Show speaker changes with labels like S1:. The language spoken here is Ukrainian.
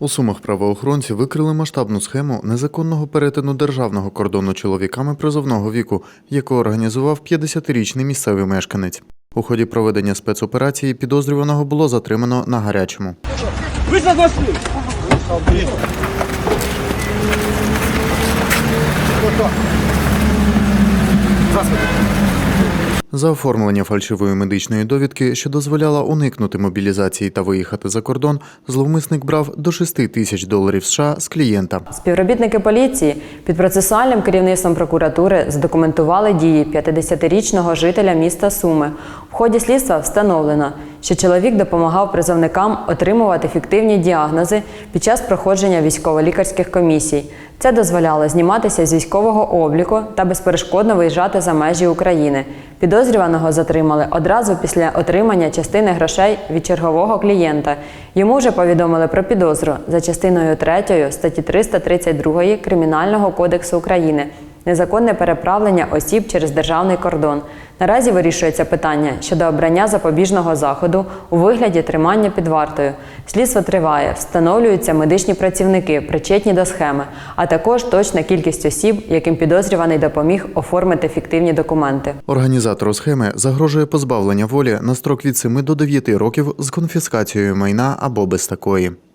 S1: У Сумах правоохоронці викрили масштабну схему незаконного перетину державного кордону чоловіками призовного віку, яку організував 50-річний місцевий мешканець. У ході проведення спецоперації підозрюваного було затримано на гарячому.
S2: Согласны?
S1: За оформлення фальшивої медичної довідки, що дозволяла уникнути мобілізації та виїхати за кордон, зловмисник брав до 6 тисяч доларів США з клієнта.
S3: Співробітники поліції під процесуальним керівництвом прокуратури задокументували дії 50-річного жителя міста Суми. В ході слідства встановлено, що чоловік допомагав призовникам отримувати фіктивні діагнози під час проходження військово-лікарських комісій. Це дозволяло зніматися з військового обліку та безперешкодно виїжджати за межі України. Підозрюваного затримали одразу після отримання частини грошей від чергового клієнта. Йому вже повідомили про підозру за частиною 3 статті 332 Кримінального кодексу України незаконне переправлення осіб через державний кордон. Наразі вирішується питання щодо обрання запобіжного заходу у вигляді тримання під вартою. Слідство триває, встановлюються медичні працівники, причетні до схеми, а також точна кількість осіб, яким підозрюваний допоміг оформити фіктивні документи.
S1: Організатору схеми загрожує позбавлення волі на строк від 7 до 9 років з конфіскацією майна або без такої.